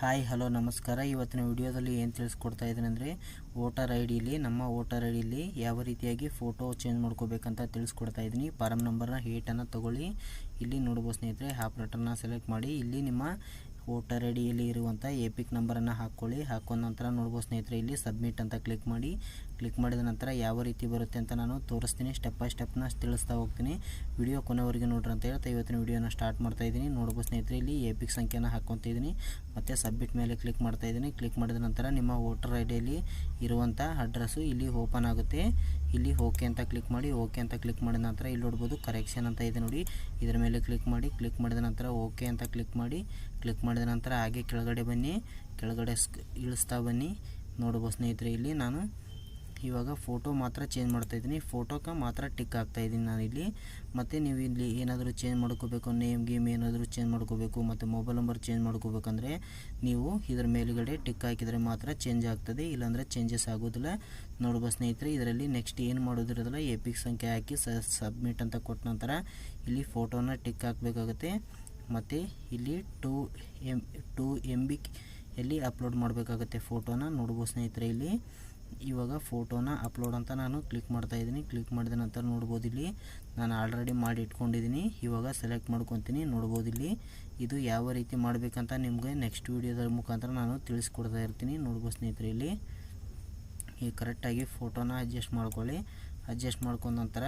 Hi, hello, ನಮಸ್ಕಾರ. ಇವತ್ತಿನ ವಿಡಿಯೋದಲ್ಲಿ ಏನು ತಿಳಿಸ್ಕೊಡ್ತಾ ಇದ್ದೀನಿ ಅಂದರೆ, ವೋಟರ್ ಐ ಡಿಲಿ ನಮ್ಮ ವೋಟರ್ ಐ ಡಿಲಿ ಯಾವ ರೀತಿಯಾಗಿ ಫೋಟೋ ಚೇಂಜ್ ಮಾಡ್ಕೋಬೇಕಂತ ತಿಳಿಸ್ಕೊಡ್ತಾ ಇದ್ದೀನಿ. ಫಾರಮ್ ನಂಬರ್ನ ಏಟನ್ನು ತೊಗೊಳ್ಳಿ. ಇಲ್ಲಿ ನೋಡ್ಬೋದು ಸ್ನೇಹಿತರೆ ಆಪ್ರೇಟರ್ನ ಸೆಲೆಕ್ಟ್ ಮಾಡಿ. ಇಲ್ಲಿ ನಿಮ್ಮ ವೋಟರ್ ಐ ಡಿಯಲ್ಲಿ ಇರುವಂಥ ಎಪಿಕ್ ನಂಬರನ್ನು ಹಾಕ್ಕೊಳ್ಳಿ ಹಾಕೊಂಡ ನಂತರ ನೋಡ್ಬೋದು ಸ್ನೇಹಿತರೆ, ಇಲ್ಲಿ ಸಬ್ಮಿಟ್ ಅಂತ ಕ್ಲಿಕ್ ಮಾಡಿ. ಕ್ಲಿಕ್ ಮಾಡಿದ ನಂತರ ಯಾವ ರೀತಿ ಬರುತ್ತೆ ಅಂತ ನಾನು ತೋರಿಸ್ತೀನಿ. ಸ್ಟೆಪ್ ಬೈ ಸ್ಟೆಪ್ನ ತಿಳಿಸ್ತಾ ಹೋಗ್ತೀನಿ. ವಿಡಿಯೋ ಕೊನೆವರೆಗೆ ನೋಡ್ರಿ ಅಂತ ಹೇಳ್ತಾ ಇವತ್ತಿನ ವಿಡಿಯೋನ ಸ್ಟಾರ್ಟ್ ಮಾಡ್ತಾ ಇದ್ದೀನಿ. ನೋಡ್ಬೋದು ಸ್ನೇಹಿತರೆ, ಇಲ್ಲಿ ಎಪಿಕ್ ಸಂಖ್ಯೆನ ಹಾಕ್ಕೊತಾ ಇದ್ದೀನಿ. ಮತ್ತು ಸಬ್ಮಿಟ್ ಮೇಲೆ ಕ್ಲಿಕ್ ಮಾಡ್ತಾ ಇದ್ದೀನಿ. ಕ್ಲಿಕ್ ಮಾಡಿದ ನಂತರ ನಿಮ್ಮ ವೋಟರ್ ಐ ಡಿಯಲ್ಲಿ ಇರುವಂಥ ಅಡ್ರೆಸ್ಸು ಇಲ್ಲಿ ಓಪನ್ ಆಗುತ್ತೆ. ಇಲ್ಲಿ ಓಕೆ ಅಂತ ಕ್ಲಿಕ್ ಮಾಡಿ ಓಕೆ ಅಂತ ಕ್ಲಿಕ್ ಮಾಡಿದ ನಂತರ ಇಲ್ಲಿ ನೋಡ್ಬೋದು ಕರೆಕ್ಷನ್ ಅಂತ ಇದೆ ನೋಡಿ. ಇದರ ಮೇಲೆ ಕ್ಲಿಕ್ ಮಾಡಿ ಕ್ಲಿಕ್ ಮಾಡಿದ ನಂತರ ಓಕೆ ಅಂತ ಕ್ಲಿಕ್ ಮಾಡಿ ಕ್ಲಿಕ್ ಮಾಡಿದ ನಂತರ ಹಾಗೆ ಕೆಳಗಡೆ ಬನ್ನಿ. ಕೆಳಗಡೆ ಇಳಿಸ್ತಾ ಬನ್ನಿ. ನೋಡ್ಬೋದು ಸ್ನೇಹಿತರೆ, ಇಲ್ಲಿ ನಾನು ಇವಾಗ ಫೋಟೋ ಮಾತ್ರ ಚೇಂಜ್ ಮಾಡ್ತಾ ಇದ್ದೀನಿ. ಫೋಟೋಕ್ಕೆ ಮಾತ್ರ ಟಿಕ್ ಹಾಕ್ತಾ ಇದ್ದೀನಿ ನಾನು ಇಲ್ಲಿ ಮತ್ತು ನೀವು ಇಲ್ಲಿ ಏನಾದರೂ ಚೇಂಜ್ ಮಾಡ್ಕೋಬೇಕು ನೇಮ್ ಗೇಮ್ ಏನಾದರೂ ಚೇಂಜ್ ಮಾಡ್ಕೋಬೇಕು, ಮತ್ತು ಮೊಬೈಲ್ ನಂಬರ್ ಚೇಂಜ್ ಮಾಡ್ಕೋಬೇಕಂದ್ರೆ ನೀವು ಇದರ ಮೇಲುಗಡೆ ಟಿಕ್ ಹಾಕಿದರೆ ಮಾತ್ರ ಚೇಂಜ್ ಆಗ್ತದೆ. ಇಲ್ಲಾಂದರೆ ಚೇಂಜಸ್ ಆಗೋದಿಲ್ಲ. ನೋಡುವ ಸ್ನೇಹಿತರೆ, ಇದರಲ್ಲಿ ನೆಕ್ಸ್ಟ್ ಏನು ಮಾಡೋದಿರೋದಿಲ್ಲ ಎಪಿಕ್ ಸಂಖ್ಯೆ ಹಾಕಿ ಸಬ್ಮಿಟ್ ಅಂತ ಕೊಟ್ಟ ನಂತರ ಇಲ್ಲಿ ಫೋಟೋನ ಟಿಕ್ ಹಾಕಬೇಕಾಗುತ್ತೆ. ಮತ್ತು ಇಲ್ಲಿ two M two M B ಎಲ್ಲಿ ಅಪ್ಲೋಡ್ ಮಾಡಬೇಕಾಗುತ್ತೆ ಫೋಟೋನ ನೋಡ್ಬೋದು ಸ್ನೇಹಿತರೆ, ಇಲ್ಲಿ ಇವಾಗ ಫೋಟೋನ ಅಪ್ಲೋಡ್ ಅಂತ ನಾನು ಕ್ಲಿಕ್ ಮಾಡ್ತಾ ಇದ್ದೀನಿ. ಕ್ಲಿಕ್ ಮಾಡಿದ ನಂತರ ನೋಡ್ಬೋದು ಇಲ್ಲಿ ನಾನು ಆಲ್ರೆಡಿ ಮಾಡಿ ಇಟ್ಕೊಂಡಿದ್ದೀನಿ. ಇವಾಗ ಸೆಲೆಕ್ಟ್ ಮಾಡ್ಕೊತೀನಿ. ನೋಡ್ಬೋದು ಇಲ್ಲಿ ಇದು ಯಾವ ರೀತಿ ಮಾಡಬೇಕಂತ ನಿಮಗೆ ನೆಕ್ಸ್ಟ್ ವೀಡಿಯೋದ ಮುಖಾಂತರ ನಾನು ತಿಳಿಸ್ಕೊಡ್ತಾ ಇರ್ತೀನಿ. ನೋಡ್ಬೋದು ಸ್ನೇಹಿತರೆ ಇಲ್ಲಿ. ಈ ಕರೆಕ್ಟಾಗಿ ಫೋಟೋನ ಅಡ್ಜಸ್ಟ್ ಮಾಡ್ಕೊಳ್ಳಿ. ಅಡ್ಜಸ್ಟ್ ಮಾಡ್ಕೊಂಡ ನಂತರ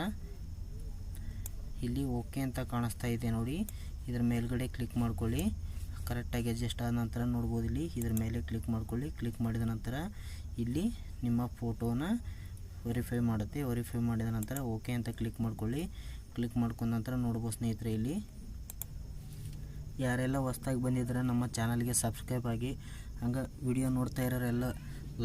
ಇಲ್ಲಿ ಓಕೆ ಅಂತ ಕಾಣಿಸ್ತಾ ಇದೆ ನೋಡಿ. ಇದರ ಮೇಲ್ಗಡೆ ಕ್ಲಿಕ್ ಮಾಡ್ಕೊಳ್ಳಿ. ಕರೆಕ್ಟಾಗಿ ಅಡ್ಜಸ್ಟ್ ಆದ ನಂತರ ನೋಡ್ಬೋದು ಇಲ್ಲಿ. ಇದ್ರ ಮೇಲೆ ಕ್ಲಿಕ್ ಮಾಡ್ಕೊಳ್ಳಿ. ಕ್ಲಿಕ್ ಮಾಡಿದ ನಂತರ ಇಲ್ಲಿ ನಿಮ್ಮ ಫೋಟೋನ ವೆರಿಫೈ ಮಾಡುತ್ತೆ. ವೆರಿಫೈ ಮಾಡಿದ ನಂತರ ಓಕೆ ಅಂತ ಕ್ಲಿಕ್ ಮಾಡ್ಕೊಳ್ಳಿ. ಕ್ಲಿಕ್ ಮಾಡ್ಕೊಂಡ ನಂತರ ನೋಡ್ಬೋದು ಸ್ನೇಹಿತರೆ ಇಲ್ಲಿ. ಯಾರೆಲ್ಲ ಹೊಸ್ದಾಗಿ ಬಂದಿದ್ರೆ ನಮ್ಮ ಚಾನಲ್ಗೆ ಸಬ್ಸ್ಕ್ರೈಬ್ ಆಗಿ. ಹಂಗೆ ವಿಡಿಯೋ ನೋಡ್ತಾ ಇರೋರೆಲ್ಲ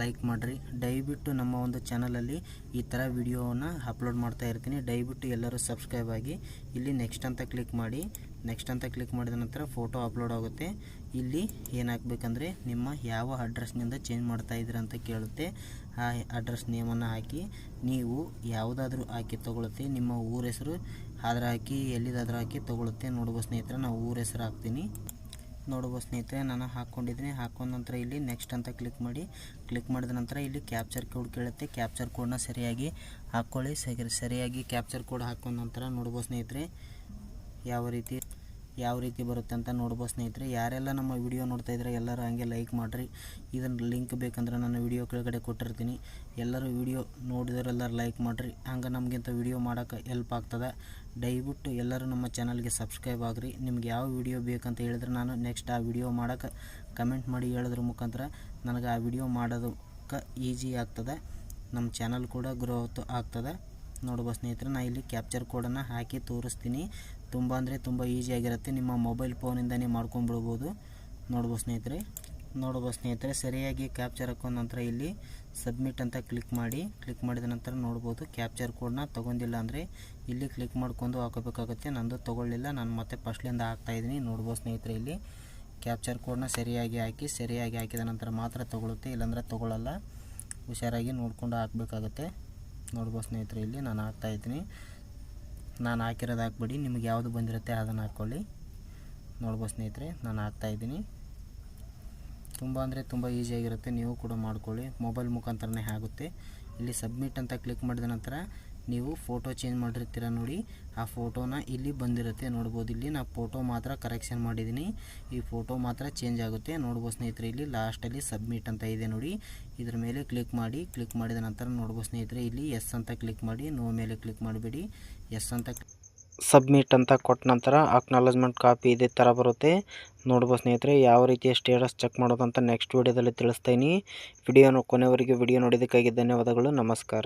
ಲೈಕ್ ಮಾಡಿರಿ. ದಯವಿಟ್ಟು ನಮ್ಮ ಒಂದು ಚಾನಲಲ್ಲಿ ಈ ಥರ ವಿಡಿಯೋವನ್ನು ಅಪ್ಲೋಡ್ ಮಾಡ್ತಾ ಇರ್ತೀನಿ. ದಯವಿಟ್ಟು ಎಲ್ಲರೂ ಸಬ್ಸ್ಕ್ರೈಬ್ ಆಗಿ. ಇಲ್ಲಿ ನೆಕ್ಸ್ಟ್ ಅಂತ ಕ್ಲಿಕ್ ಮಾಡಿ. ನೆಕ್ಸ್ಟ್ ಅಂತ ಕ್ಲಿಕ್ ಮಾಡಿದ ನಂತರ ಫೋಟೋ ಅಪ್ಲೋಡ್ ಆಗುತ್ತೆ. ಇಲ್ಲಿ ಏನಾಗಬೇಕಂದ್ರೆ ನಿಮ್ಮ ಯಾವ ಅಡ್ರೆಸ್ನಿಂದ ಚೇಂಜ್ ಮಾಡ್ತಾ ಇದ್ದೀರ ಅಂತ ಕೇಳುತ್ತೆ. ಆ ಅಡ್ರೆಸ್ ನೇಮನ್ನು ಹಾಕಿ. ನೀವು ಯಾವುದಾದ್ರೂ ಹಾಕಿ ತೊಗೊಳುತ್ತೆ ನಿಮ್ಮ ಊರ ಹೆಸರು ಆದ್ರೆ ಹಾಕಿ, ಎಲ್ಲಿದಾದರೂ ಹಾಕಿ ತೊಗೊಳುತ್ತೆ ನೋಡ್ಬೋದು ಸ್ನೇಹಿತರೆ, ನಾವು ಊರ ಹೆಸರು ಹಾಕ್ತೀನಿ. ನೋಡ್ಬೋದು ಸ್ನೇಹಿತರೆ, ನಾನು ಹಾಕ್ಕೊಂಡಿದ್ದೀನಿ ಹಾಕೊಂಡ ನಂತರ ಇಲ್ಲಿ ನೆಕ್ಸ್ಟ್ ಅಂತ ಕ್ಲಿಕ್ ಮಾಡಿ. ಕ್ಲಿಕ್ ಮಾಡಿದ ನಂತರ ಇಲ್ಲಿ ಕ್ಯಾಪ್ಚರ್ ಕೋಡ್ ಕೇಳುತ್ತೆ. ಕ್ಯಾಪ್ಚರ್ ಕೋಡ್ನ ಸರಿಯಾಗಿ ಹಾಕ್ಕೊಳ್ಳಿ ಸರಿಯಾಗಿ ಕ್ಯಾಪ್ಚರ್ ಕೋಡ್ ಹಾಕೊಂಡ ನಂತರ ನೋಡ್ಬೋದು ಸ್ನೇಹಿತರೆ, ಯಾವ ರೀತಿ ಯಾವ ರೀತಿ ಬರುತ್ತೆ ಅಂತ ನೋಡ್ಬೋದು ಸ್ನೇಹಿತರೆ. ಯಾರೆಲ್ಲ ನಮ್ಮ ವಿಡಿಯೋ ನೋಡ್ತಾ ಇದ್ದಾರೆ ಎಲ್ಲರೂ ಹಂಗೆ ಲೈಕ್ ಮಾಡಿರಿ. ಇದನ್ನು ಲಿಂಕ್ ಬೇಕಂದ್ರೆ ನಾನು ವಿಡಿಯೋ ಕೆಳಗಡೆ ಕೊಟ್ಟಿರ್ತೀನಿ. ಎಲ್ಲರೂ ವಿಡಿಯೋ ನೋಡಿದವರೆಲ್ಲರೂ ಲೈಕ್ ಮಾಡಿರಿ. ಹಂಗೆ ನಮಗಿಂತ ವಿಡಿಯೋ ಮಾಡೋಕ್ಕೆ ಹೆಲ್ಪ್ ಆಗ್ತದೆ. ದಯವಿಟ್ಟು ಎಲ್ಲರೂ ನಮ್ಮ ಚಾನಲ್ಗೆ ಸಬ್ಸ್ಕ್ರೈಬ್ ಆಗಿರಿ. ನಿಮ್ಗೆ ಯಾವ ವಿಡಿಯೋ ಬೇಕಂತ ಹೇಳಿದ್ರೆ ನಾನು ನೆಕ್ಸ್ಟ್ ಆ ವಿಡಿಯೋ ಮಾಡೋಕ್ಕೆ ಕಮೆಂಟ್ ಮಾಡಿ ಹೇಳೋದ್ರ ಮುಖಾಂತರ ನನಗೆ ಆ ವಿಡಿಯೋ ಮಾಡೋದಕ್ಕೆ ಈಜಿ ಆಗ್ತದೆ. ನಮ್ಮ ಚಾನಲ್ ಕೂಡ ಗ್ರೋತ್ ಆಗ್ತದೆ. ನೋಡ್ಬೋದು ಸ್ನೇಹಿತರೆ ನಾನು ಇಲ್ಲಿ ಕ್ಯಾಪ್ಚರ್ ಕೋಡನ್ನು ಹಾಕಿ ತೋರಿಸ್ತೀನಿ. ತುಂಬ ಅಂದರೆ ತುಂಬ ಈಸಿಯಾಗಿರುತ್ತೆ ನಿಮ್ಮ ಮೊಬೈಲ್ ಫೋನಿಂದನೇ ಮಾಡ್ಕೊಂಡ್ಬಿಡ್ಬೋದು. ನೋಡ್ಬೋದು ಸ್ನೇಹಿತರೆ ನೋಡ್ಬೋದು ಸ್ನೇಹಿತರೆ, ಸರಿಯಾಗಿ ಕ್ಯಾಪ್ಚರ್ ಹಾಕೊಂಡ ನಂತರ ಇಲ್ಲಿ ಸಬ್ಮಿಟ್ ಅಂತ ಕ್ಲಿಕ್ ಮಾಡಿ ಕ್ಲಿಕ್ ಮಾಡಿದ ನಂತರ ನೋಡ್ಬೋದು ಕ್ಯಾಪ್ಚರ್ ಕೋಡ್ನ ತೊಗೊಂಡಿಲ್ಲ ಅಂದರೆ ಇಲ್ಲಿ ಕ್ಲಿಕ್ ಮಾಡ್ಕೊಂಡು ಹಾಕೋಬೇಕಾಗುತ್ತೆ. ನಂದು ತೊಗೊಳ್ಳಿಲ್ಲ, ನಾನು ಮತ್ತೆ ಫಸ್ಟ್ಲಿಂದ ಹಾಕ್ತಾಯಿದ್ದೀನಿ ನೋಡ್ಬೋದು ಸ್ನೇಹಿತರೆ, ಇಲ್ಲಿ ಕ್ಯಾಪ್ಚರ್ ಕೋಡ್ನ ಸರಿಯಾಗಿ ಹಾಕಿ, ಸರಿಯಾಗಿ ಹಾಕಿದ ನಂತರ ಮಾತ್ರ ತೊಗೊಳುತ್ತೆ, ಇಲ್ಲಾಂದರೆ ತೊಗೊಳ್ಳಲ್ಲ ಹುಷಾರಾಗಿ ನೋಡಿಕೊಂಡು ಹಾಕಬೇಕಾಗುತ್ತೆ. ನೋಡ್ಬೋದು ಸ್ನೇಹಿತರೆ, ಇಲ್ಲಿ ನಾನು ಹಾಕ್ತಾಯಿದ್ದೀನಿ ನಾನು ಹಾಕಿರೋದು ಹಾಕ್ಬಿಡಿ, ನಿಮಗೆ ಯಾವುದು ಬಂದಿರುತ್ತೆ ಅದನ್ನು ಹಾಕ್ಕೊಳ್ಳಿ. ನೋಡ್ಬೋದು ಸ್ನೇಹಿತರೆ, ನಾನು ಹಾಕ್ತಾಯಿದ್ದೀನಿ ತುಂಬ ಅಂದರೆ ತುಂಬ ಈಸಿಯಾಗಿರುತ್ತೆ ನೀವು ಕೂಡ ಮಾಡ್ಕೊಳ್ಳಿ. ಮೊಬೈಲ್ ಮುಖಾಂತರನೇ ಆಗುತ್ತೆ. ಇಲ್ಲಿ ಸಬ್ಮಿಟ್ ಅಂತ ಕ್ಲಿಕ್ ಮಾಡಿದ ನಂತರ ನೀವು ಫೋಟೋ ಚೇಂಜ್ ಮಾಡಿರ್ತೀರ ನೋಡಿ, ಆ ಫೋಟೋನ ಇಲ್ಲಿ ಬಂದಿರುತ್ತೆ, ನೋಡ್ಬೋದು. ಇಲ್ಲಿ ನಾನು ಫೋಟೋ ಮಾತ್ರ ಕರೆಕ್ಷನ್ ಮಾಡಿದ್ದೀನಿ ಈ ಫೋಟೋ ಮಾತ್ರ ಚೇಂಜ್ ಆಗುತ್ತೆ. ನೋಡ್ಬೋದು ಸ್ನೇಹಿತರೆ, ಇಲ್ಲಿ ಲಾಸ್ಟಲ್ಲಿ ಸಬ್ಮಿಟ್ ಅಂತ ಇದೆ ನೋಡಿ. ಇದ್ರ ಮೇಲೆ ಕ್ಲಿಕ್ ಮಾಡಿ ಕ್ಲಿಕ್ ಮಾಡಿದ ನಂತರ ನೋಡ್ಬೋದು ಸ್ನೇಹಿತರೆ, ಇಲ್ಲಿ ಎಸ್ ಅಂತ ಕ್ಲಿಕ್ ಮಾಡಿ ನೋ ಮೇಲೆ ಕ್ಲಿಕ್ ಮಾಡಿಬಿಡಿ. ಎಸ್ ಅಂತ ಸಬ್ಮಿಟ್ ಅಂತ ಕೊಟ್ಟ ನಂತರ ಅಕ್ನಾಲಜ್ಮೆಂಟ್ ಕಾಪಿ ಇದೇ ಥರ ಬರುತ್ತೆ. ನೋಡ್ಬೋದು ಸ್ನೇಹಿತರೆ, ಯಾವ ರೀತಿಯ ಸ್ಟೇಟಸ್ ಚೆಕ್ ಮಾಡೋದು ಅಂತ ನೆಕ್ಸ್ಟ್ ವೀಡಿಯೋದಲ್ಲಿ ತಿಳಿಸ್ತೀನಿ. ವಿಡಿಯೋನ ಕೊನೆವರೆಗೆ ವಿಡಿಯೋ ನೋಡಿದ್ದಕ್ಕಾಗಿ ಧನ್ಯವಾದಗಳು. ನಮಸ್ಕಾರ.